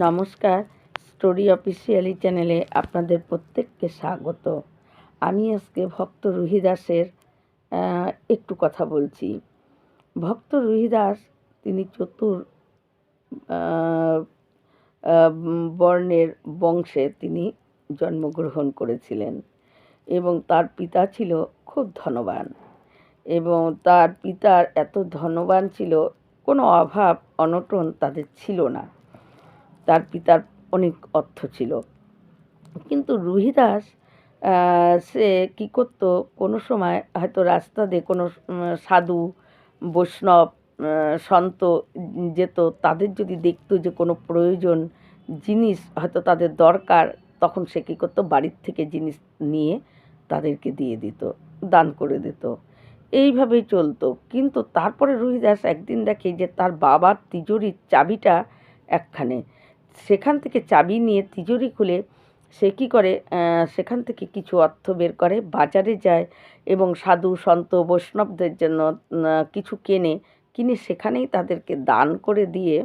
নমস্কার, story officially চ্যানেলে আপনাদের প্রত্যেককে স্বাগত। আমি আজকে ভক্ত রুহিদাসের একটু কথা বলছি। ভক্ত রুহিদাস, তিনি চতুর বর্ণের বংশে তিনি জন্মগ্রহণ করেছিলেন এবং তার পিতা ছিল খুব ধনবান এবং তার পিতার এত ধনবান ছিল, কোনো অভাব, অনটন তাদের ছিল না। তার পিতার অনেক অর্থ ছিল। কিন্তু রুহিদাস সে কী করতো? কোনো সময় হয়তো রাস্তা দিয়ে কোনো সাধু, বৈষ্ণব সন্ত যেত, তাদের যদি দেখতো যে কোনো প্রয়োজন জিনিস হয়তো তাদের দরকার, তখন সে কী করতো? বাড়ির থেকে জিনিস নিয়ে তাদেরকে দিয়ে দিত, দান করে দিত। এইভাবেই চলতো। কিন্তু তারপরে রুহিদাস একদিন দেখে যে তার বাবার তিজোরির চাবিটা একখানে সেখান থেকে চাবি নিয়ে তিজুরি খুলে সে কী করে সেখান থেকে কিছু অর্থ বের করে, বাজারে যায় এবং সাধু, সন্ত, বৈষ্ণবদের জন্য কিছু কেনে, কিনে সেখানেই তাদেরকে দান করে দিয়ে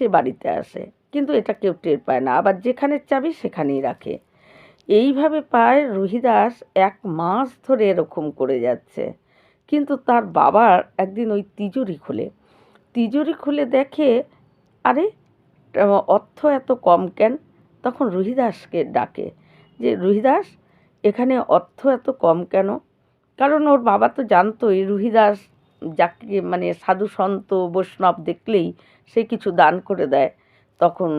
সে বাড়িতে আসে। কিন্তু এটা কেউ টের পায় না। আবার যেখানে চাবি সেখানেই রাখে। এইভাবে প্রায় রুহিদাস এক মাস ধরে এরকম করে যাচ্ছে। কিন্তু তার বাবার একদিন ওই তিজুরি খুলে। তিজুরি খুলে দেখে, আরে অর্থ এত কম কেন? তখন রুহিদাসকে ডাকে যে, রুহিদাস, এখানে অর্থ এত কম কেন? কারণ ওর বাবা তো জানতোই রুহিদাস যাকে মানে সাধু সন্ত বৈষ্ণব দেখলেই সে কিছু দান করে দেয়। তখন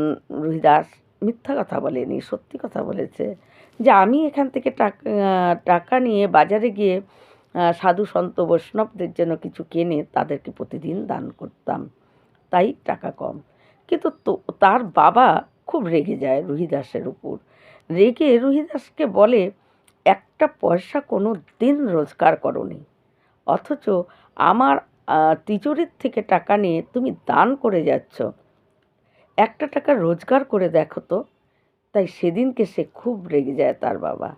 রুহিদাস মিথ্যা কথা বলেনি, সত্যি কথা বলেছে যে, আমি এখান থেকে টাকা টাকা নিয়ে বাজারে গিয়ে সাধু সন্ত বৈষ্ণবদের জন্য কিছু কেনে তাদেরকে প্রতিদিন দান করতাম। তাই টাকা কম। কিন্তু তার বাবা খুব রেগে যায় রুহিদাসের উপর। রেগে রুহিদাসকে বলে, একটা পয়সা কোনো দিন রোজগার করনি। অথচ আমার তিজোরির থেকে টাকা নিয়ে তুমি দান করে যাচ্ছ। একটা টাকা রোজগার করে দেখো তো। তাই সেদিনকে সে খুব রেগে যায় তার বাবা।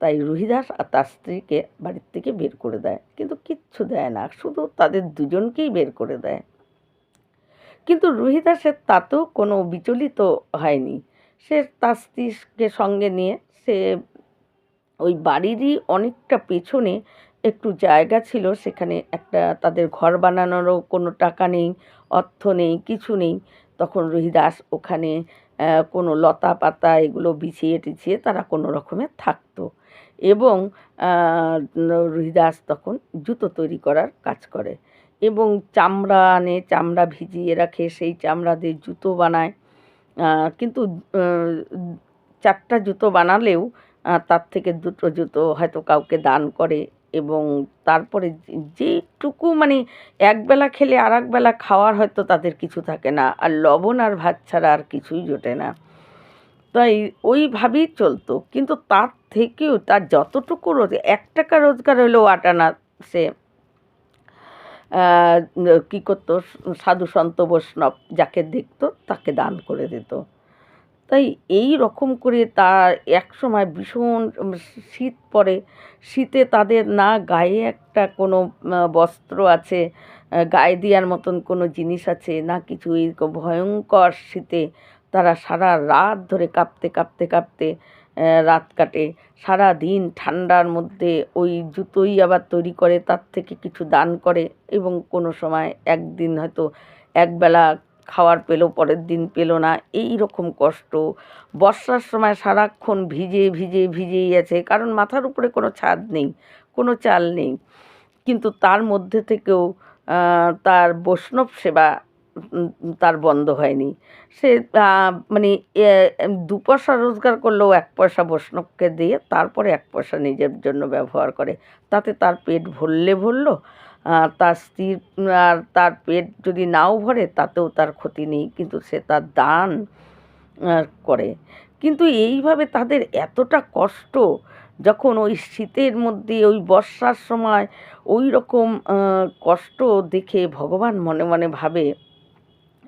তাই রুহিদাস আর তার স্ত্রীকে বাড়ির থেকে বের করে দেয়। কিন্তু কিচ্ছু দেয় না, শুধু তাদের দুজনকেই বের করে দেয়। কিন্তু রুহিদাসের তাতেও কোনো বিচলিত হয়নি। সে তার স্ত্রীকে সঙ্গে নিয়ে সে ওই বাড়িরই অনেকটা পেছনে একটু জায়গা ছিল, সেখানে একটা তাদের ঘর বানানোরও কোনো টাকা নেই, অর্থ নেই, কিছু নেই। তখন রুহিদাস ওখানে কোনো লতা পাতা এগুলো বিছিয়ে টিছিয়ে তারা কোনো রকমে থাকতো। এবং রুহিদাস তখন জুতো তৈরি করার কাজ করে। এবং চামড়া আনে, চামড়া ভিজিয়ে রাখে, সেই চামড়া দিয়ে জুতো বানায়। কিন্তু চারটা জুতো বানালেও তার থেকে দুটো জুতো হয়তো কাউকে দান করে এবং তারপরে যেটুকু মানে একবেলা খেলে আর একবেলা খাওয়ার হয়তো তাদের কিছু থাকে না, আর লবণ আর ভাত ছাড়া আর কিছুই জোটে না। তাই ওইভাবেই চলতো। কিন্তু তার থেকেও তার যতটুকু রোজ, এক টাকা রোজগার হলেও আটানা সে কী করতো? সাধু সন্ত বৈষ্ণব যাকে দেখত, তাকে দান করে দিত। তাই এই রকম করে তার এক সময় ভীষণ শীত পড়ে। শীতে তাদের না গায়ে একটা কোনো বস্ত্র আছে গায়ে দেওয়ার মতন কোনো জিনিস আছে, না কিছু ভয়ঙ্কর শীতে তারা সারা রাত ধরে কাঁপতে কাঁপতে কাঁপতে রাত কাটে। সারা দিন ঠান্ডার মধ্যে ওই জুতোই আবার তৈরি করে, তার থেকে কিছু দান করে এবং কোনো সময় একদিন হয়তো একবেলা খাওয়ার পেল, পরের দিন পেল না। এই রকম কষ্ট। বর্ষার সময় সারাক্ষণ ভিজে ভিজে, ভিজেই আছে। কারণ মাথার উপরে কোনো ছাদ নেই, কোনো চাল নেই। কিন্তু তার মধ্যে থেকেও তার বৈষ্ণব সেবা তার বন্ধ হয়নি। সে মানে দু পয়সা রোজগার করলেও এক পয়সা বৈষ্ণবকে দিয়ে তারপরে এক পয়সা নিজের জন্য ব্যবহার করে। তাতে তার পেট ভরলে ভরল তার স্ত্রীর আর তার পেট যদি নাও ভরে তাতেও তার ক্ষতি নেই, কিন্তু সে তার দান করে। কিন্তু এইভাবে তাদের এতটা কষ্ট, যখন ওই শীতের মধ্যে, ওই বর্ষার সময় ওই রকম কষ্ট দেখে ভগবান মনে মনে ভাবে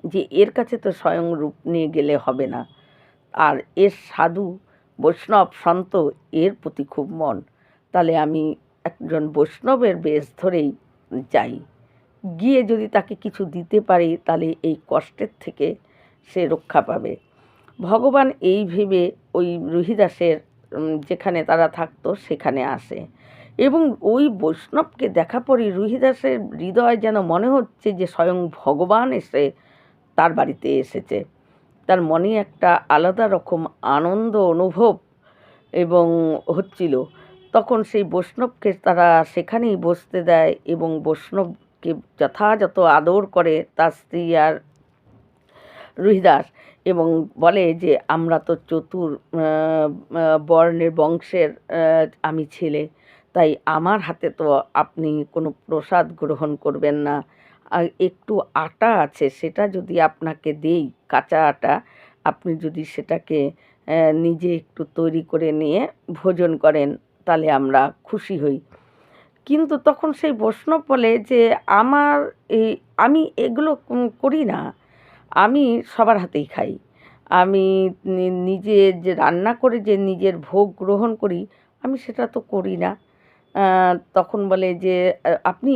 যে এর কাছে তো স্বয়ং রূপ নিয়ে গেলে হবে না। আর এর সাধু বৈষ্ণব সন্ত, এর প্রতি খুব মন। তাহলে আমি একজন বৈষ্ণবের বেশ ধরেই যাই। গিয়ে যদি তাকে কিছু দিতে পারি, তাহলে এই কষ্টের থেকে সে রক্ষা পাবে। ভগবান এই ভেবে ওই রুহিদাসের যেখানে তারা থাকতো, সেখানে আসে। এবং ওই বৈষ্ণবকে দেখা পরই রুহিদাসের হৃদয় যেন মনে হচ্ছে যে স্বয়ং ভগবান এসে তার বাড়িতে এসেছে। তার মনে একটা আলাদা রকম আনন্দ, অনুভব এবং হচ্ছিল। তখন সেই বৈষ্ণবকে তারা সেখানেই বসতে দেয় এবং বৈষ্ণবকে যথাযথ আদর করে তার স্ত্রী আর রুহিদাস এবং বলে যে, আমরা তো চতুর বর্ণের বংশের আমি ছেলে। তাই আমার হাতে তো আপনি কোনো প্রসাদ গ্রহণ করবেন না। একটু আটা আছে, সেটা যদি আপনাকে দেই, কাঁচা আটা, আপনি যদি সেটাকে নিজে একটু তৈরি করে নিয়ে ভোজন করেন, তাহলে আমরা খুশি হই। কিন্তু তখন সেই বৈষ্ণব বলে যে, আমার এই আমি এগুলো করি না। আমি সবার হাতেই খাই। আমি নিজে যে রান্না করে, যে নিজের ভোগ গ্রহণ করি, আমি সেটা তো করি না। তখন বলে যে আপনি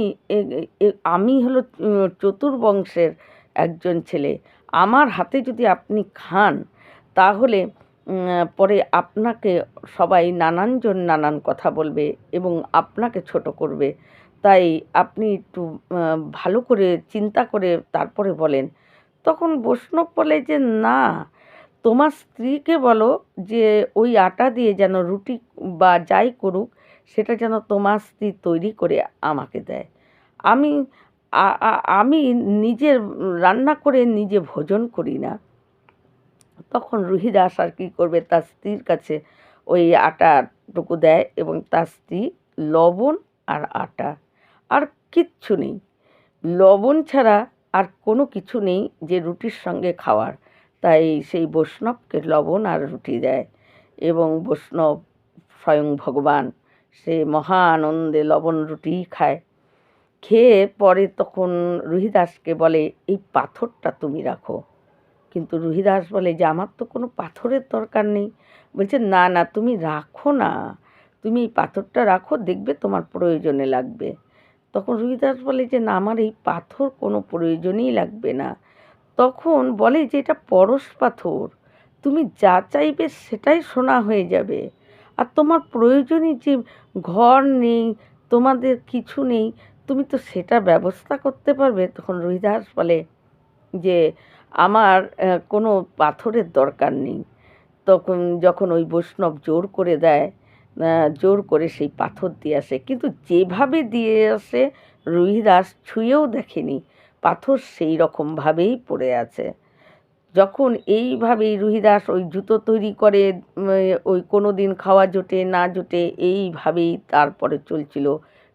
আমি হলো চতুর্বংশের একজন ছেলে। আমার হাতে যদি আপনি খান, তাহলে পরে আপনাকে সবাই নানানজন নানান কথা বলবে এবং আপনাকে ছোট করবে। তাই আপনি একটু ভালো করে চিন্তা করে তারপরে বলেন। তখন বৈষ্ণব বলে যে, না, তোমার স্ত্রীকে বলো যে, ওই আটা দিয়ে যেন রুটি বা যাই করুক সেটা যেন তোমার স্ত্রী তৈরি করে আমাকে দেয়। আমি আমি নিজের রান্না করে নিজে ভোজন করি না। তখন রুহিদাস আর কী করবে? তার স্ত্রীর কাছে ওই আটাটুকু দেয় এবং তার স্ত্রী লবণ আর আটা। আর কিচ্ছু নেই। লবণ ছাড়া আর কোনো কিছু নেই যে রুটির সঙ্গে খাওয়ার। তাই সেই বৈষ্ণবকে লবণ আর রুটি দেয় এবং বৈষ্ণব স্বয়ং ভগবান সে মহা আনন্দে লবণ রুটি খায়। খেয়ে পরে তখন রুহিদাসকে বলে, এই পাথরটা তুমি রাখো। কিন্তু রুহিদাস বলে, যে আমার তো কোনো পাথরের দরকার নেই। বলছে, না না, তুমি রাখো না। তুমি এই পাথরটা রাখো, দেখবে তোমার প্রয়োজনে লাগবে। তখন রুহিদাস বলে যে, না, আমার এই পাথর কোনো প্রয়োজনেই লাগবে না। তখন বলে যে, এটা পরশ পাথর। তুমি যা চাইবে সেটাই সোনা হয়ে যাবে। আর তোমার প্রয়োজনই যে ঘর নেই, তোমাদের কিছু নেই, তুমি তো সেটা ব্যবস্থা করতে পারবে। তখন রুহিদাস বলে যে, আমার কোনো পাথরের দরকার নেই। তখন যখন ওই বৈষ্ণব জোর করে দেয় জোর করে সেই পাথর দিয়ে আসে। কিন্তু যেভাবে দিয়ে আসে রুহিদাস ছুঁয়েও দেখেনি। পাথর সেই রকমভাবেই পড়ে আছে। যখন এইভাবেই রুহিদাস ওই জুতো তৈরি করে ওই কোনো দিন খাওয়া জোটে, না জোটে, এইভাবেই তারপরে চলছিল।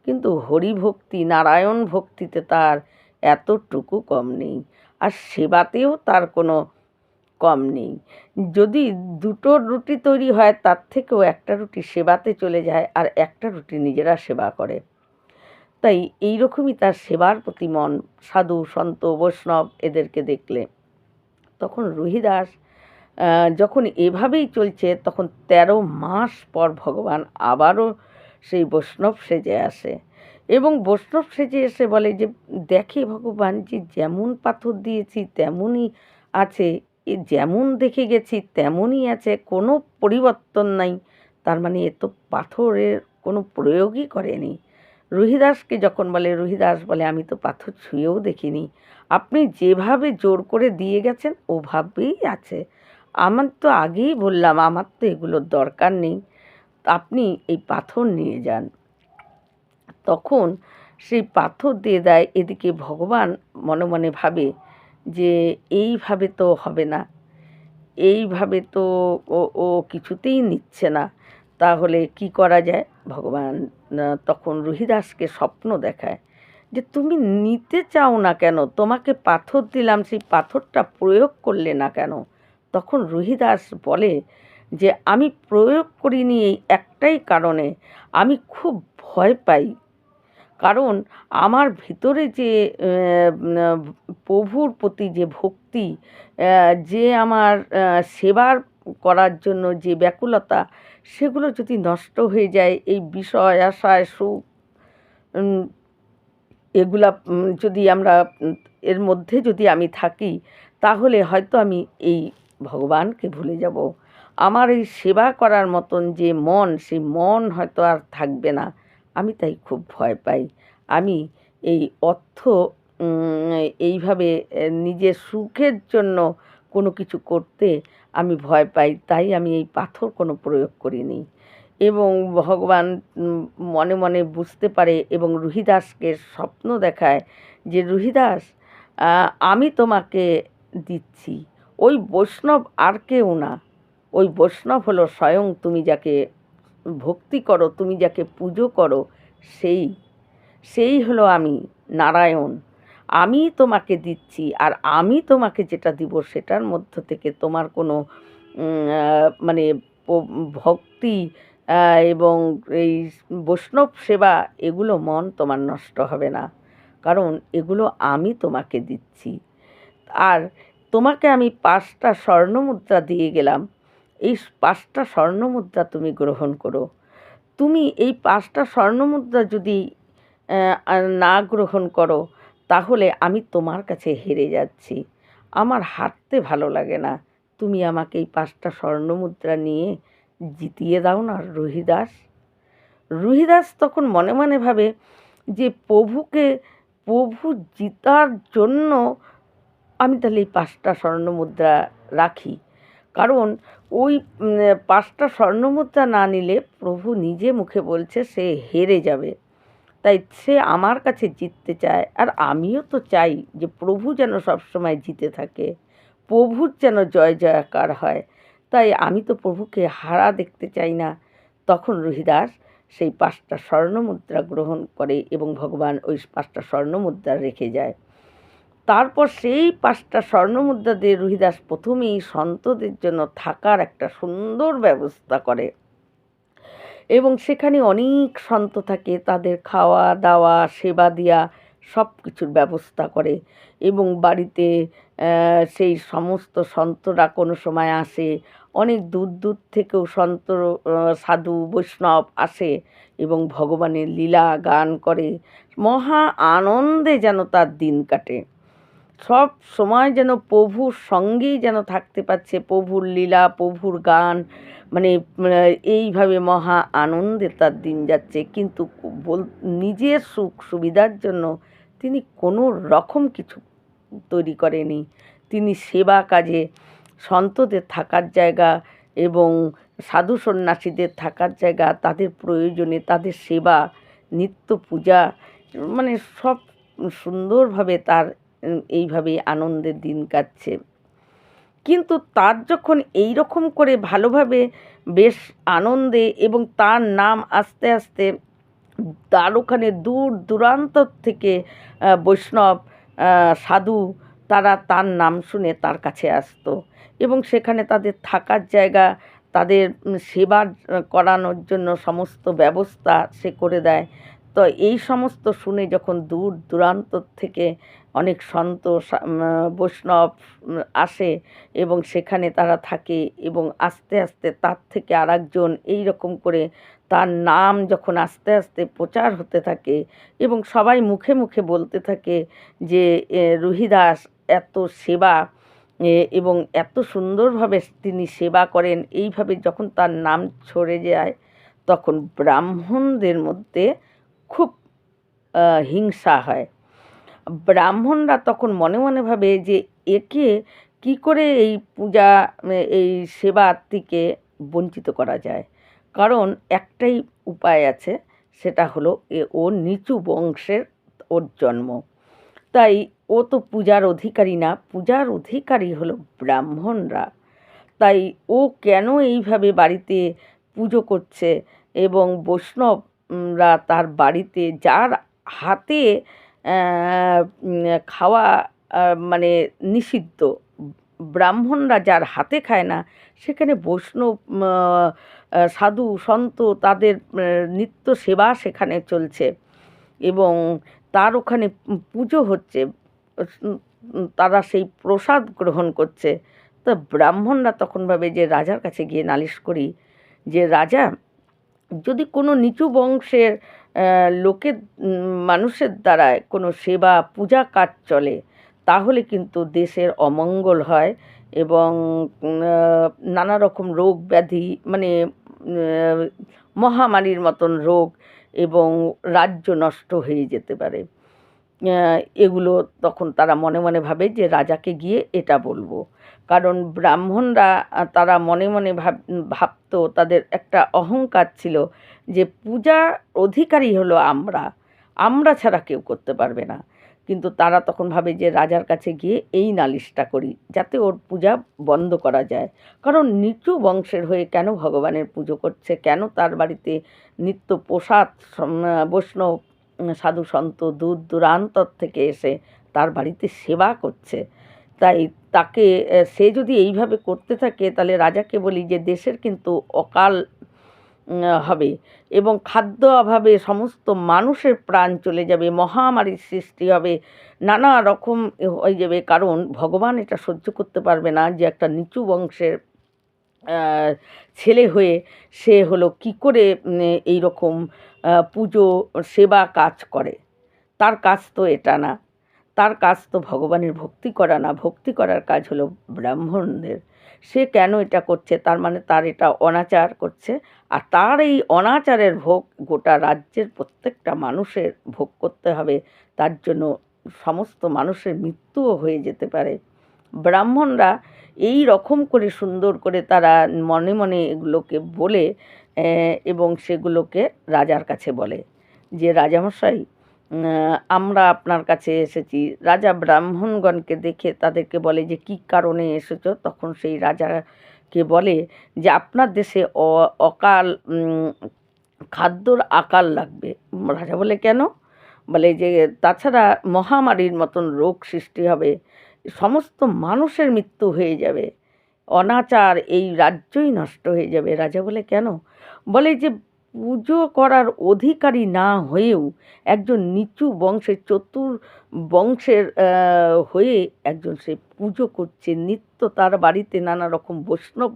কিন্তু হরিভক্তি, নারায়ণ ভক্তিতে তার এতটুকু কম নেই। আর সেবাতেও তার কোনো কম নেই। যদি দুটো রুটি তৈরি হয়, তার থেকেও একটা রুটি সেবাতে চলে যায় আর একটা রুটি নিজেরা সেবা করে। তাই এই রকমই তার সেবার প্রতি মন। সাধু, সন্ত, বৈষ্ণব এদেরকে দেখলে তখন রুহিদাস যখন এভাবেই চলছে, তখন তেরো মাস পর ভগবান আবারও সেই বৈষ্ণব সেজে আসে। এবং বৈষ্ণব সেজে এসে বলে যে, দেখে ভগবান যে যেমন পাথর দিয়েছি, তেমনই আছে। এ যেমন দেখে গেছি, তেমনই আছে। কোনো পরিবর্তন নাই। তার মানে এ তো পাথরের কোনো প্রয়োগই করেনি। রুহিদাসকে যখন বলে, রুহিদাস বলে, আমি তো পাথর ছুঁয়েও দেখিনি। আপনি যেভাবে জোর করে দিয়ে গেছেন, ওভাবেই আছে। আমার তো আগেই বললাম, আমার তো এগুলোর দরকার নেই। আপনি এই পাথর নিয়ে যান। তখন সেই পাথর দিয়ে দেয়, এদিকে ভগবান মনে মনে ভাবে যে, এইভাবে তো হবে না। এইভাবে তো ও কিছুতেই নিচ্ছে না। তাহলে কি করা যায়? ভগবান তখন রুহিদাসকে স্বপ্ন দেখায় যে তুমি নিতে চাও না কেন? তোমাকে পাথর দিলাম, সেই পাথরটা প্রয়োগ করলে না কেন? তখন রুহিদাস বলে যে, আমি প্রয়োগ করিনি এই একটাই কারণে। আমি খুব ভয় পাই। কারণ আমার ভিতরে যে প্রভুর প্রতি যে ভক্তি যে আমার সেবার করার জন্য যে ব্যাকুলতা সেগুলো যদি নষ্ট হয়ে যায়, এই বিষয়, আশায়, সুখ এগুলা যদি আমরা এর মধ্যে যদি আমি থাকি, তাহলে হয়তো আমি এই ভগবানকে ভুলে যাব। আমার এই সেবা করার মতন যে মন, সেই মন হয়তো আর থাকবে না। আমি তাই খুব ভয় পাই। আমি এই অর্থ এইভাবে নিজের সুখের জন্য কোনো কিছু করতে আমি ভয় পাই, তাই আমি এই পাথর কোনো প্রয়োগ করিনি। এবং ভগবান মনে মনে বুঝতে পারে এবং রুহিদাসকে স্বপ্ন দেখায় যে, রুহিদাস আমি তোমাকে দিচ্ছি। ওই বৈষ্ণব আর কেউ না। ওই বৈষ্ণব হলো স্বয়ং তুমি যাকে ভক্তি করো, তুমি যাকে পুজো করো, সেই। সেই হলো আমি, নারায়ণ। আমি তোমাকে দিচ্ছি আর আমি তোমাকে যেটা দিব সেটার মধ্য থেকে তোমার কোনো মানে ভক্তি এবং এই বৈষ্ণব সেবা এগুলো মন তোমার নষ্ট হবে না। কারণ এগুলো আমি তোমাকে দিচ্ছি। আর তোমাকে আমি পাঁচটা স্বর্ণমুদ্রা দিয়ে গেলাম। এই পাঁচটা স্বর্ণমুদ্রা তুমি গ্রহণ করো। তুমি এই পাঁচটা স্বর্ণমুদ্রা যদি না গ্রহণ করো তাহলে আমি তোমার কাছে হেরে যাচ্ছি। আমার হাঁটতে ভালো লাগে না। তুমি আমাকে এই পাঁচটা স্বর্ণমুদ্রা নিয়ে জিতিয়ে দাও না, রুহিদাস। রুহিদাস তখন মনে মনে ভাবে যে প্রভুকে, প্রভু জিতার জন্য আমি তাহলে এই পাঁচটা স্বর্ণমুদ্রা রাখি। কারণ ওই পাঁচটা স্বর্ণমুদ্রা না নিলে প্রভু নিজে মুখে বলছে সে হেরে যাবে। তাই সে আমার কাছে জিততে চায়। আর আমিও তো চাই যে প্রভু যেন সবসময় জিতে থাকে। প্রভুর যেন জয় জয়াকার হয়। তাই আমি তো প্রভুকে হারা দেখতে চাই না। তখন রুহিদাস সেই পাঁচটা স্বর্ণমুদ্রা গ্রহণ করে এবং ভগবান ওই পাঁচটা স্বর্ণমুদ্রা রেখে যায়। তারপর সেই পাঁচটা স্বর্ণমুদ্রা দিয়ে রুহিদাস প্রথমেই সন্তদের জন্য থাকার একটা সুন্দর ব্যবস্থা করে। এবং সেখানে অনেক সন্ত থাকে, তাদের খাওয়া দাওয়া, সেবা দেওয়া সব কিছুর ব্যবস্থা করে এবং বাড়িতে সেই সমস্ত সন্তরা কোনো সময় আসে, অনেক দূর দূর থেকেও সন্ত সাধু, বৈষ্ণব আসে এবং ভগবানের লীলা গান করে। মহা আনন্দে যেন তার দিন কাটে। সব সময় যেন প্রভুর সঙ্গেই যেন থাকতে পারছে, প্রভুর লীলা, প্রভুর গান মানে এইভাবে মহা আনন্দে তার দিন যাচ্ছে। কিন্তু বল, নিজের সুখ সুবিধার জন্য তিনি কোনো রকম কিছু তৈরি করেনি। তিনি সেবা কাজে সন্তদের থাকার জায়গা এবং সাধু সন্ন্যাসীদের থাকার জায়গা, তাদের প্রয়োজনে তাদের সেবা, নিত্য পূজা মানে সব সুন্দরভাবে তার এইভাবে আনন্দের দিন কাটছে। কিন্তু তার যখন এই রকম করে ভালোভাবে বেশ আনন্দে এবং তার নাম আস্তে আস্তে তার ওখানে দূর দূরান্ত থেকে বৈষ্ণব সাধু তারা তার নাম শুনে তার কাছে আসতো এবং সেখানে তাদের থাকার জায়গা, তাদের সেবা করানোর জন্য সমস্ত ব্যবস্থা সে করে দেয়। তো এই সমস্ত শুনে যখন দূর দূরান্ত থেকে অনেক সন্ত বৈষ্ণব আসে এবং সেখানে তারা থাকে এবং আস্তে আস্তে তার থেকে আর একজন এইরকম করে তার নাম যখন আস্তে আস্তে প্রচার হতে থাকে এবং সবাই মুখে মুখে বলতে থাকে যে রুহিদাস এত সেবা এবং এত সুন্দরভাবে তিনি সেবা করেন। এইভাবে যখন তার নাম ছড়ে যায়, তখন ব্রাহ্মণদের মধ্যে খুব হিংসা হয়। ব্রাহ্মণরা তখন মনে মনে ভাবে যে একে কি করে এই পূজা এই সেবার থেকে বঞ্চিত করা যায়। কারণ একটাই উপায় আছে, সেটা হলো এ, ও নিচু বংশের ওর জন্ম। তাই ও তো পূজার অধিকারী না, পূজার অধিকারী হলো ব্রাহ্মণরা। তাই ও কেন এইভাবে বাড়িতে পুজো করছে এবং বৈষ্ণবরা তার বাড়িতে যার হাতে খাওয়া মানে নিষিদ্ধ। ব্রাহ্মণরা যার হাতে খায় না, সেখানে বৈষ্ণব সাধু, সন্ত তাদের নিত্য সেবা সেখানে চলছে এবং তার ওখানে পুজো হচ্ছে। তারা সেই প্রসাদ গ্রহণ করছে। তা ব্রাহ্মণরা তখন ভাবে যে, রাজার কাছে গিয়ে নালিশ করি যে, রাজা, যদি কোনো নিচু বংশের লোকের মানুষের দ্বারায় কোনো সেবা, পূজা কাজ চলে, তাহলে কিন্তু দেশের অমঙ্গল হয় এবং নানা রকম রোগ ব্যাধি মানে মহামারীর মতন রোগ এবং রাজ্য নষ্ট হয়ে যেতে পারে। এগুলো তখন তারা মনে মনে ভাবে যে রাজাকে গিয়ে এটা বলব। কারণ ব্রাহ্মণরা, তারা মনে মনে ভাব, ভাবতো তাদের একটা অহংকার ছিল যে পূজা অধিকারী হলো আমরা আমরা ছাড়া কেউ করতে পারবে না। কিন্তু তারা তখন ভাবে যে রাজার কাছে গিয়ে এই নালিশটা করি, যাতে ওর পূজা বন্ধ করা যায়। কারণ নিচু বংশের হয়ে কেন ভগবানের পুজো করছে? কেন তার বাড়িতে নিত্য প্রসাদ বৈষ্ণব সাধু সন্ত, দূর দূরান্তর থেকে এসে তার বাড়িতে সেবা করছে? তাই তাকে সে যদি এইভাবে করতে থাকে, তাহলে রাজাকে বলি যে দেশের কিন্তু অকাল হবে। এবং খাদ্য অভাবে সমস্ত মানুষের প্রাণ চলে যাবে, মহামারীর সৃষ্টি হবে, নানা রকম হয়ে যাবে। কারণ ভগবান এটা সহ্য করতে পারবে না যে একটা নিচু বংশের ছেলে হয়ে সে হলো কি করে এই রকম পুজো, সেবা কাজ করে। তার কাজ তো এটা না। তার কাজ তো ভগবানের ভক্তি করা না। ভক্তি করার কাজ হলো ব্রাহ্মণদের। সে কেন এটা করছে? তার মানে তার এটা অনাচার করছে। আর তার এই অনাচারের ভোগ গোটা রাজ্যের প্রত্যেকটা মানুষের ভোগ করতে হবে। তার জন্য সমস্ত মানুষের মৃত্যুও হয়ে যেতে পারে। ব্রাহ্মণরা এই রকম করে সুন্দর করে তারা মনে মনে এগুলোকে বলে এবং সেগুলোকে রাজার কাছে বলে। যে রাজামশাই আমরা আপনার কাছে এসেছি। রাজা ব্রাহ্মণগণকে দেখে তাদেরকে বলে যে, কী কারণে এসেছ? তখন সেই রাজাকে বলে যে, আপনার দেশে অকাল খাদ্যর আকাল লাগবে। রাজা বলে, কেন? বলে যে, তাছাড়া মহামারীর মতন রোগ সৃষ্টি হবে, সমস্ত মানুষের মৃত্যু হয়ে যাবে, অনাচার এই রাজ্যই নষ্ট হয়ে যাবে। রাজা বলে, কেন? বলে যে পুজো করার অধিকারী না হয়েও একজন নিচু বংশের চতুর বংশের হয়ে একজন সে পুজো করছে। নিত্য তার বাড়িতে নানা রকম বৈষ্ণব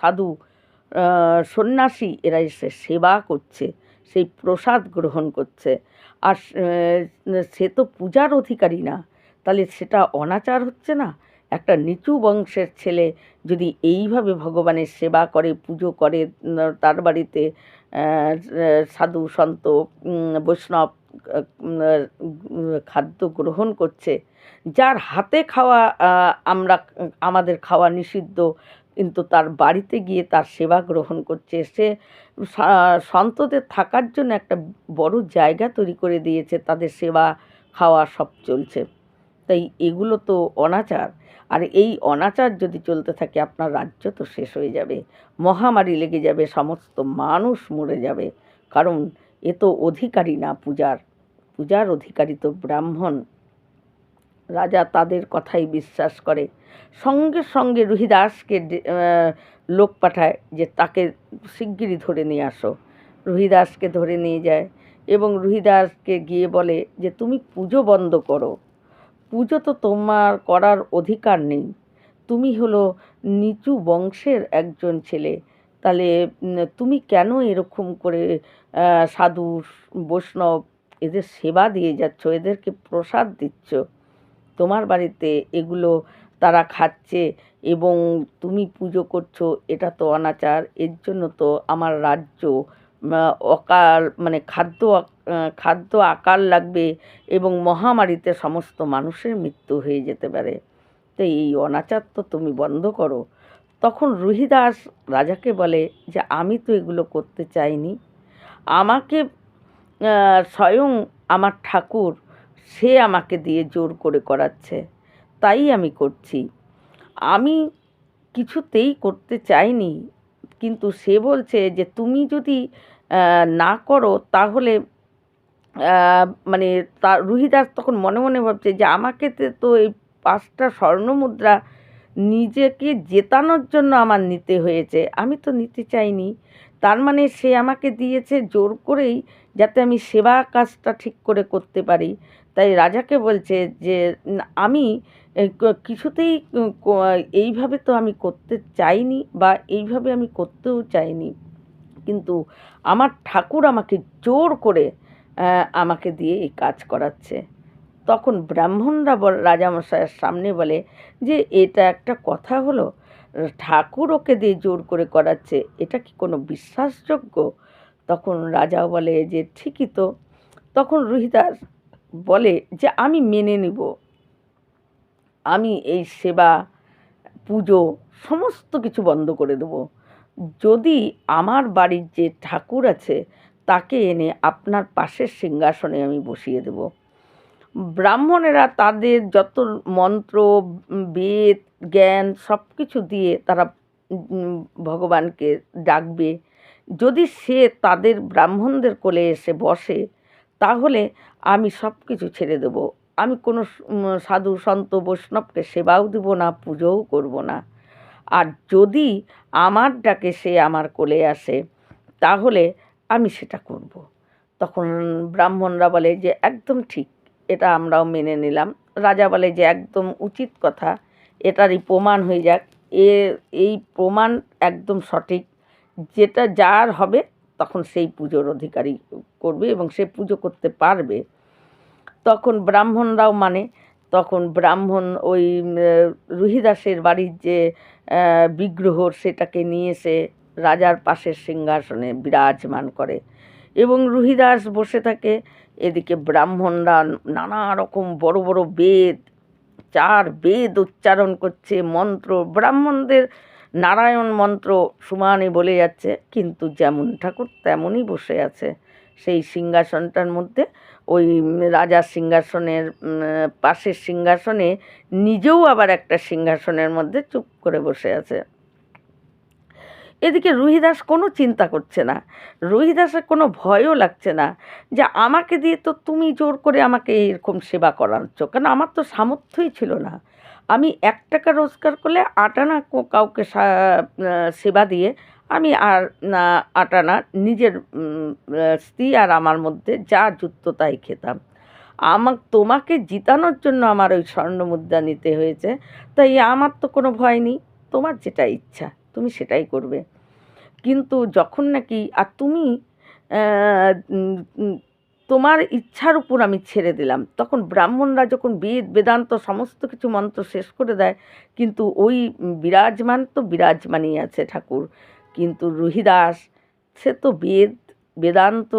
সাধু সন্ন্যাসী এরা এসে সেবা করছে, সেই প্রসাদ গ্রহণ করছে। আর সে তো পূজার অধিকারী না, তাহলে সেটা অনাচার হচ্ছে না? একটা নিচু বংশের ছেলে যদি এইভাবে ভগবানের সেবা করে, পুজো করে তার বাড়িতে সাধু, সন্ত বৈষ্ণব খাদ্য গ্রহণ করছে। যার হাতে খাওয়া আমরা, আমাদের খাওয়া নিষিদ্ধ, কিন্তু তার বাড়িতে গিয়ে তার সেবা গ্রহণ করছে। সে, সন্তদের থাকার জন্য একটা বড় জায়গা তৈরি করে দিয়েছে। তাদের সেবা খাওয়া সব চলছে। তাই এগুলো তো অনাচার। আর এই অনাচার যদি চলতে থাকে, আপনার রাজ্য তো শেষ হয়ে যাবে। মহামারী লেগে যাবে, সমস্ত মানুষ মরে যাবে। কারণ এ তো অধিকারী না পূজার। পূজার অধিকারী তো ব্রাহ্মণ। রাজা তাদের কথাই বিশ্বাস করে। সঙ্গে সঙ্গে রুহিদাসকে লোক পাঠায় যে তাকে শিগগিরই ধরে নিয়ে আসো। রুহিদাসকে ধরে নিয়ে যায় এবং রুহিদাসকে গিয়ে বলে যে, তুমি পুজো বন্ধ করো। পুজো তো তোমার করার অধিকার নেই। তুমি হলো নিচু বংশের একজন ছেলে। তাহলে তুমি কেন এরকম করে সাধু, বৈষ্ণব এদের সেবা দিয়ে যাচ্ছ, এদেরকে প্রসাদ দিচ্ছ? তোমার বাড়িতে এগুলো তারা খাচ্ছে এবং তুমি পুজো করছ, এটা তো অনাচার। এর জন্য তো আমার রাজ্য অকাল মানে খাদ্য খাদ্য আকার লাগবে এবং মহামারীতে সমস্ত মানুষের মৃত্যু হয়ে যেতে পারে। তো এই অনাচার তো তুমি বন্ধ করো। তখন রুহিদাস রাজাকে বলে যে, আমি তো এগুলো করতে চাইনি। আমাকে স্বয়ং আমার ঠাকুর, সে আমাকে দিয়ে জোর করে করাচ্ছে। তাই আমি করছি। আমি কিছুতেই করতে চাইনি। কিন্তু সে বলছে যে, তুমি যদি না করো, তাহলে মানে তা রুহিদাস তখন মনে মনে ভাবছে যে আমাকে তো এই পাঁচটা স্বর্ণমুদ্রা নিজেকে জেতানোর জন্য আমার নিতে হয়েছে। আমি তো নিতে চাইনি। তার মানে সে আমাকে দিয়েছে জোর করেই যাতে আমি সেবা কাজটা ঠিক করে করতে পারি। তাই রাজাকে বলছে যে আমি কিছুতেই এইভাবে তো আমি করতে চাইনি বা এইভাবে আমি করতেও চাইনি। কিন্তু আমার ঠাকুর আমাকে জোর করে আমাকে দিয়ে এই কাজ করাচ্ছে। তখন ব্রাহ্মণরা বল রাজামশাইয়ের সামনে বলে যে, এটা একটা কথা হলো, ঠাকুর ওকে দিয়ে জোর করে করাচ্ছে, এটা কি কোনো বিশ্বাসযোগ্য? তখন রাজাও বলে যে, ঠিকই তো। তখন রুহিদাস বলে যে, আমি মেনে নিব। আমি এই সেবা, পুজো সমস্ত কিছু বন্ধ করে দেবো। যদি আমার বাড়ির যে ঠাকুর আছে তাকে এনে আপনার পাশের সিংহাসনে আমি বসিয়ে দেব। ব্রাহ্মণেরা তাদের যত মন্ত্র, বেদ, জ্ঞান সব কিছু দিয়ে তারা ভগবানকে ডাকবে। যদি সে তাদের ব্রাহ্মণদের কোলে এসে বসে, তাহলে আমি সব কিছু ছেড়ে দেব। আমি কোনো সাধু, সন্ত, বৈষ্ণবকে সেবাও দেব না, পুজোও করব না। আর যদি আমার ডাকে সে আমার কোলে আসে, তাহলে আমি সেটা করব। তখন ব্রাহ্মণরা বলে যে, একদম ঠিক, এটা আমরাও মেনে নিলাম। রাজা বলে যে, একদম উচিত কথা, এটারই প্রমাণ হয়ে যাক। এ, এই প্রমাণ একদম সঠিক। যেটা যার হবে, তখন সেই পুজোর অধিকারী করবে এবং সে পুজো করতে পারবে। তখন ব্রাহ্মণরাও মানে তখন ব্রাহ্মণ ওই রুহিদাসের বাড়ির যে বিগ্রহ সেটাকে নিয়ে এসে রাজার পাশের সিংহাসনে বিরাজমান করে এবং রুহিদাস বসে থাকে এদিকে ব্রাহ্মণরা নানা রকম বড় বড় বেদ, চার বেদ উচ্চারণ করছে, মন্ত্র, ব্রাহ্মণদের নারায়ণ মন্ত্র সমানে বলে যাচ্ছে, কিন্তু যেমন ঠাকুর তেমনই বসে আছে। সেই সিংহাসনটার মধ্যে ওই রাজার সিংহাসনের পাশের সিংহাসনে নিজেও আবার একটা সিংহাসনের মধ্যে চুপ করে বসে আছে। এদিকে রুহিদাস কোনো চিন্তা করছে না। রুহিদাসের কোনো ভয়ও লাগছে না যে আমাকে দিয়ে তো তুমি জোর করে আমাকে এরকম সেবা করাচ্ছ। কেন আমার তো সামর্থ্যই ছিল না। আমি এক টাকা রোজগার করলে আটানা কাউকে সেবা দিয়ে আমি আর আটানা নিজের স্ত্রী আর আমার মধ্যে যা যুক্ত তাই খেতাম। আমার, তোমাকে জিতানোর জন্য আমার ওই স্বর্ণ মুদ্রা নিতে হয়েছে। তাই আমার তো কোনো ভয় নেই। তোমার যেটা ইচ্ছা, তুমি সেটাই করবে। কিন্তু যখন নাকি, আর তুমি তোমার ইচ্ছার উপর আমি ছেড়ে দিলাম, তখন ব্রাহ্মণরা যখন বেদ, বেদান্ত সমস্ত কিছু মন্ত্র শেষ করে দেয়, কিন্তু ওই বিরাজমান তো বিরাজমানই আছে ঠাকুর, কিন্তু রুহিদাস, সে তো বেদ, বেদান্ত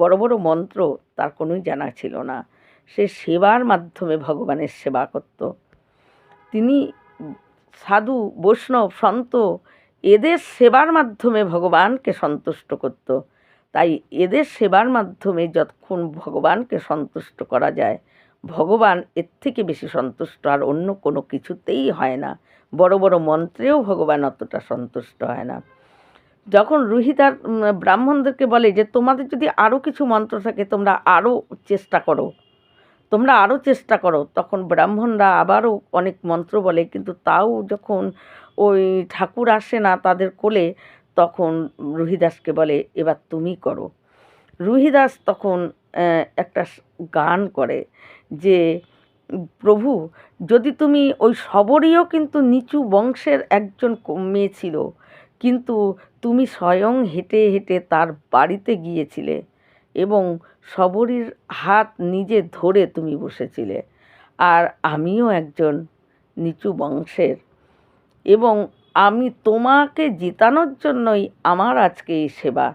বড় বড় মন্ত্র, তার কোনোই জানা ছিল না। সে সেবার মাধ্যমে ভগবানের সেবা করত। তিনি সাধু, বৈষ্ণব, সন্ত এদের সেবার মাধ্যমে ভগবানকে সন্তুষ্ট করত। তাই এদের সেবার মাধ্যমে যতক্ষণ ভগবানকে সন্তুষ্ট করা যায়, ভগবান এর থেকে বেশি সন্তুষ্ট আর অন্য কোনো কিছুতেই হয় না। বড় বড় মন্ত্রেও ভগবান অতটা সন্তুষ্ট হয় না। যখন রুহিতার ব্রাহ্মণদেরকে বলে যে, তোমাদের যদি আরও কিছু মন্ত্র থাকে, তোমরা আরও চেষ্টা করো। তোমরা আরও চেষ্টা করো। তখন ব্রাহ্মণরা আবারও অনেক মন্ত্র বলে, কিন্তু তাও যখন ওই ঠাকুর আসে না তাদের কোলে, তখন রুহিদাসকে বলে, এবার তুমি করো। রুহিদাস তখন একটা গান করে যে, প্রভু, যদি তুমি ওই সবরীয় কিন্তু নিচু বংশের একজন মেয়ে ছিল, কিন্তু তুমি স্বয়ং হেঁটে হেঁটে তার বাড়িতে গিয়েছিলে এবং সবরীর হাত নিজে ধরে তুমি বসেছিলে, আর আমিও একজন নিচু বংশের এবং আমি তোমাকে জেতানোর জন্যই আমার আজকে এই সেবা।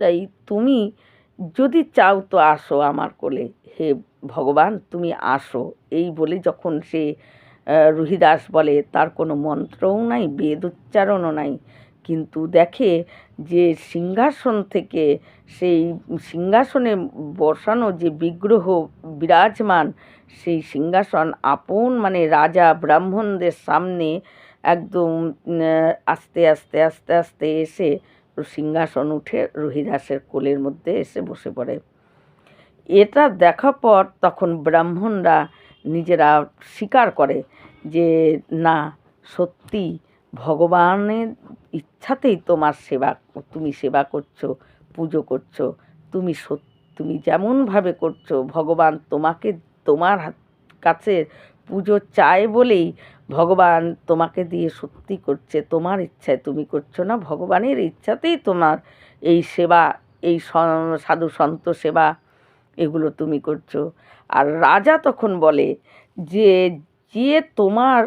তাই তুমি যদি চাও তো আসো আমার কোলে। হে ভগবান, তুমি আসো। এই বলে যখন সে রুহিদাস বলে, তার কোনো মন্ত্রও নাই বেদ উচ্চারণও নাই। কিন্তু দেখে যে সিংহাসন থেকে সেই সিংহাসনে বসানো যে বিগ্রহ বিরাজমান, সেই সিংহাসন আপন মানে রাজা ব্রাহ্মণদের সামনে একদম আস্তে আস্তে আস্তে আস্তে এসে সিংহাসন উঠে রুহিদাসের কোলের মধ্যে এসে বসে পড়ে। এটা দেখার পর তখন ব্রাহ্মণরা নিজেরা স্বীকার করে যে, না, সত্যি ভগবানের ইচ্ছাতেই তোমার সেবা, তুমি সেবা করছ, পুজো করছ, তুমি তুমি যেমনভাবে করছ, ভগবান তোমাকে, তোমার কাছে পুজো চায় বলেই ভগবান তোমাকে দিয়ে সত্যি করছে, তোমার ইচ্ছায় তুমি করছ না, ভগবানের ইচ্ছাতেই তোমার এই সেবা, এই সাধু সন্ত সেবা এগুলো তুমি করছ। আর রাজা তখন বলে যে যে তোমার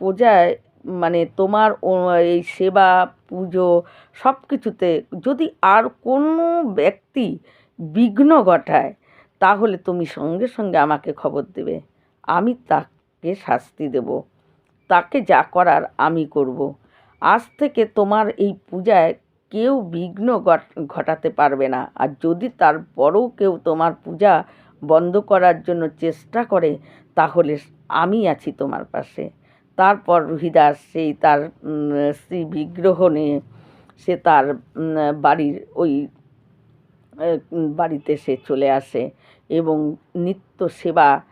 পূজায় মানে তোমার এই সেবা, পুজো সব কিছুতে যদি আর কোনো ব্যক্তি বিঘ্ন ঘটায়, তাহলে তুমি সঙ্গে সঙ্গে আমাকে খবর দেবে। আমি তাকে শাস্তি দেব। তাকে যা করার আমি করব। আজ থেকে তোমার এই পূজায় কেউ বিঘ্ন ঘট- ঘটাতে পারবে না। আর যদি তারপরেও কেউ তোমার পূজা বন্ধ করার জন্য চেষ্টা করে, তাহলে আমি আছি তোমার পাশে। তারপর রুহিদাস সেই তার স্ত্রী বিগ্রহ নিয়ে সে তার বাড়ির ওই বাড়িতে সে চলে আসে এবং নিত্য সেবা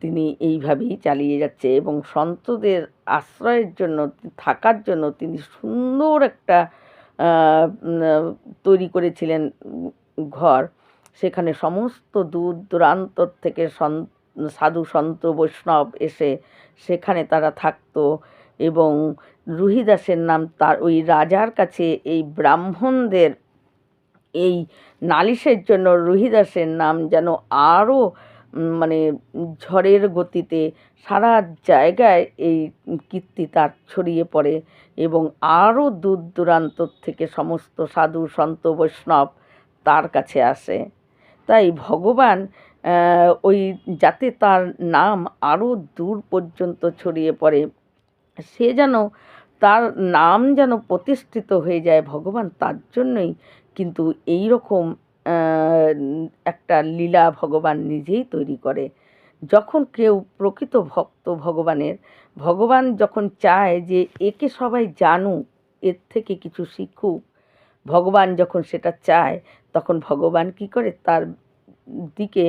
তিনি এইভাবেই চালিয়ে যাচ্ছে এবং সন্তদের আশ্রয়ের জন্য, থাকার জন্য তিনি সুন্দর একটা তৈরি করেছিলেন ঘর। সেখানে সমস্ত দূর দূরান্তর থেকে সন- সাধু সন্ত বৈষ্ণব এসে সেখানে তারা থাকতো এবং রুহিদাসের নাম তার ওই রাজার কাছে এই ব্রাহ্মণদের এই নালিশের জন্য রুহিদাসের নাম যেন আরও মানে ঝড়ের গতিতে সারা জায়গায় এই কীর্তি তার ছড়িয়ে পড়ে এবং আরও দূর দূরান্তর থেকে সমস্ত সাধু সন্ত বৈষ্ণব তার কাছে আসে। তাই ভগবান ওই যাতে তার নাম আরও দূর পর্যন্ত ছড়িয়ে পড়ে, সে যেন তার নাম যেন প্রতিষ্ঠিত হয়ে যায় ভগবান, তার জন্যই কিন্তু এই রকম একটা লীলা ভগবান নিজেই তৈরি করে। যখন কেউ প্রকৃত ভক্ত ভগবানের, ভগবান যখন চায় যে একে সবাই জানুক, এর থেকে কিছু শিখুক, ভগবান যখন সেটা চায়, তখন ভগবান কি করে তার দিকে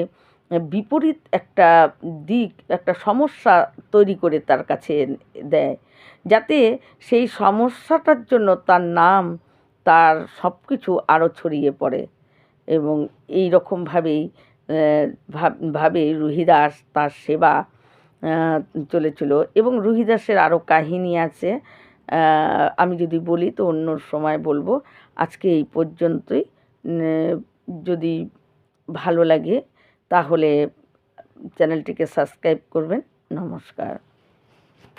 বিপরীত একটা দিক, একটা সমস্যা তৈরি করে তার কাছে দেয়। যাতে সেই সমস্যাটার জন্য তার নাম, তার সব কিছু আরও ছড়িয়ে পড়ে এবং এই রকমভাবেই ভাব- রুহিদাস তার সেবা চলেছিল এবং রুহিদাসের আরও কাহিনী আছে। আমি যদি বলি তো অন্য সময় বলব। আজকে এই পর্যন্তই। যদি ভালো লাগে তাহলে চ্যানেলটিকে সাবস্ক্রাইব করবেন। নমস্কার।